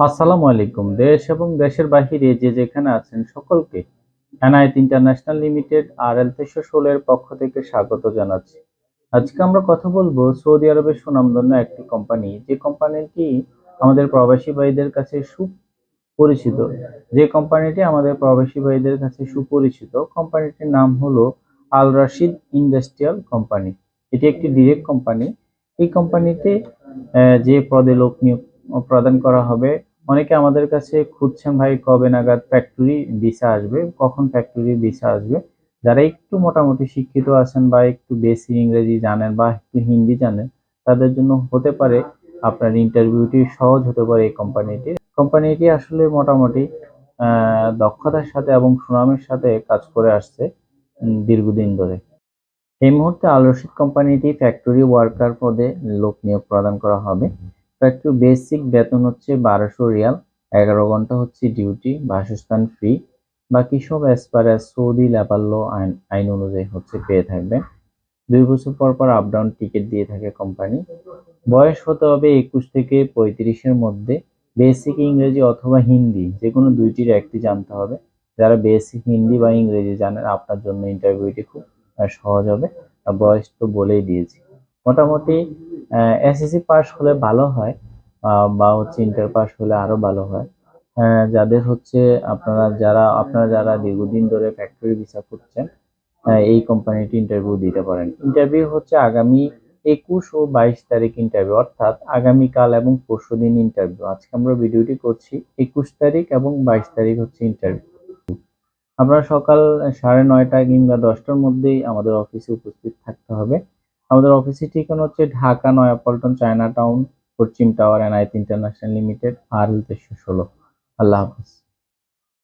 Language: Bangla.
আসসালামু আলাইকুম। দেশ এবং দেশের বাহিরে যে যেখানে আছেন সকলকে NIT international limited R L তেইশশো ষোলোর পক্ষ থেকে স্বাগত জানাচ্ছি। আজকে আমরা কথা বলব সৌদি আরবের সুনামধন্য একটি কোম্পানি, যে কোম্পানিটি আমাদের প্রবাসী ভাইদের কাছে সুপরিচিত। যে কোম্পানিটি আমাদের প্রবাসী ভাইদের কাছে সুপরিচিত, কোম্পানিটির নাম হলো আল রাশিদ ইন্ডাস্ট্রিয়াল কোম্পানি। এটি একটি ডিরেক্ট কোম্পানি। এই কোম্পানিতে যে পদে লোক নিয়োগ প্রদান করা হবে। অনেকে আমাদের কাছে খুঁজছেন, ভাই, কবে নাগাদ ফ্যাক্টরি ভিসা আসবে? কখন ফ্যাক্টরি ভিসা আসবে? যারা একটু মোটামুটি শিক্ষিত আছেন বা একটু বেশি ইংরেজি জানেন বা একটু হিন্দি জানেন, তাদের জন্য হতে পারে আপনার ইন্টারভিউটি সহজ হতে পারে এই কোম্পানিটির কোম্পানিটি আসলে মোটামুটি দক্ষতার সাথে এবং সুনামের সাথে কাজ করে আসছে দীর্ঘদিন ধরে। এই মুহূর্তে আল কোম্পানিটি ফ্যাক্টরি ওয়ার্কার পদে লোক নিয়োগ প্রদান করা হবে। ফ্যাক্টরি বেসিক বেতন হচ্ছে বারোশো রিয়াল, এগারো ঘণ্টা হচ্ছে ডিউটি বাসস্থান ফ্রি বাকি সব as per as Saudi labour law আইন আইন অনুযায়ী হচ্ছে পেয়ে থাকবে। দুই বছর পর পর আপ ডাউন টিকিট দিয়ে থাকে কোম্পানি বয়স হতে হবে একুশ থেকে পঁয়ত্রিশের মধ্যে। বেসিক ইংরেজি অথবা হিন্দি যে কোনো দুইটির একটি জানতে হবে। যারা বেসিক হিন্দি বা ইংরেজি জানেন, আপনার জন্য ইন্টারভিউটি খুব সহজ হবে। বয়স তো বলেই দিয়েছি। মোটামুটি এসএসসি পাস হলে ভালো হয় বা হচ্ছে ইন্টার পাস হলে আরও ভালো হয়। যাদের হচ্ছে আপনারা যারা আপনারা যারা দীর্ঘদিন ধরে ফ্যাক্টরি ভিসা করছেন এই কোম্পানিটি ইন্টারভিউ দিতে পারেন। ইন্টারভিউ হচ্ছে আগামী একুশ ও বাইশ তারিখ ইন্টারভিউ অর্থাৎ আগামীকাল এবং পরশু দিন ইন্টারভিউ আজকে আমরা ভিডিওটি করছি একুশ তারিখ এবং বাইশ তারিখ হচ্ছে ইন্টারভিউ আপনারা সকাল সাড়ে নয়টা কিংবা দশটার মধ্যেই আমাদের অফিসে উপস্থিত থাকতে হবে। আমাদের অফিসের ঠিকানা হচ্ছে ঢাকা, নয়াপল্টন চায়না টাউন পশ্চিম টাওয়ার এনআইটি ইন্টারন্যাশনাল লিমিটেড, আর উদ্দেশ্য ষোলো। আল্লাহ হাফিজ।